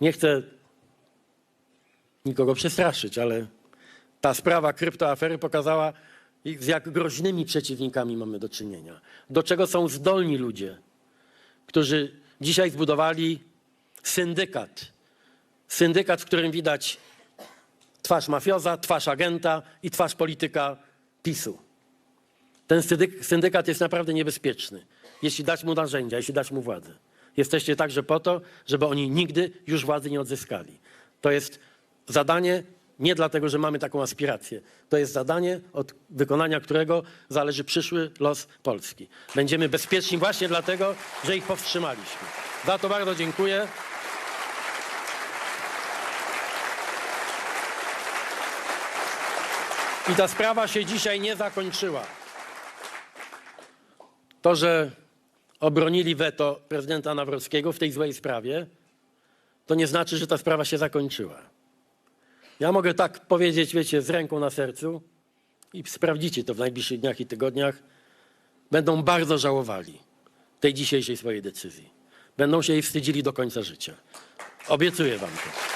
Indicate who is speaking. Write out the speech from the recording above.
Speaker 1: Nie chcę nikogo przestraszyć, ale ta sprawa kryptoafery pokazała, z jak groźnymi przeciwnikami mamy do czynienia. Do czego są zdolni ludzie, którzy dzisiaj zbudowali syndykat. Syndykat, w którym widać twarz mafioza, twarz agenta i twarz polityka PiSu. Ten syndyk- syndykat jest naprawdę niebezpieczny, jeśli dać mu narzędzia, jeśli dać mu władzę. Jesteście także po to, żeby oni nigdy już władzy nie odzyskali. To jest zadanie nie dlatego, że mamy taką aspirację. To jest zadanie, od wykonania którego zależy przyszły los Polski. Będziemy bezpieczni właśnie dlatego, że ich powstrzymaliśmy. Za to bardzo dziękuję. I ta sprawa się dzisiaj nie zakończyła. To, że obronili weto prezydenta Nawrockiego w tej złej sprawie, to nie znaczy, że ta sprawa się zakończyła. Ja mogę tak powiedzieć, wiecie, z ręką na sercu i sprawdzicie to w najbliższych dniach i tygodniach. Będą bardzo żałowali tej dzisiejszej swojej decyzji. Będą się jej wstydzili do końca życia. Obiecuję wam to.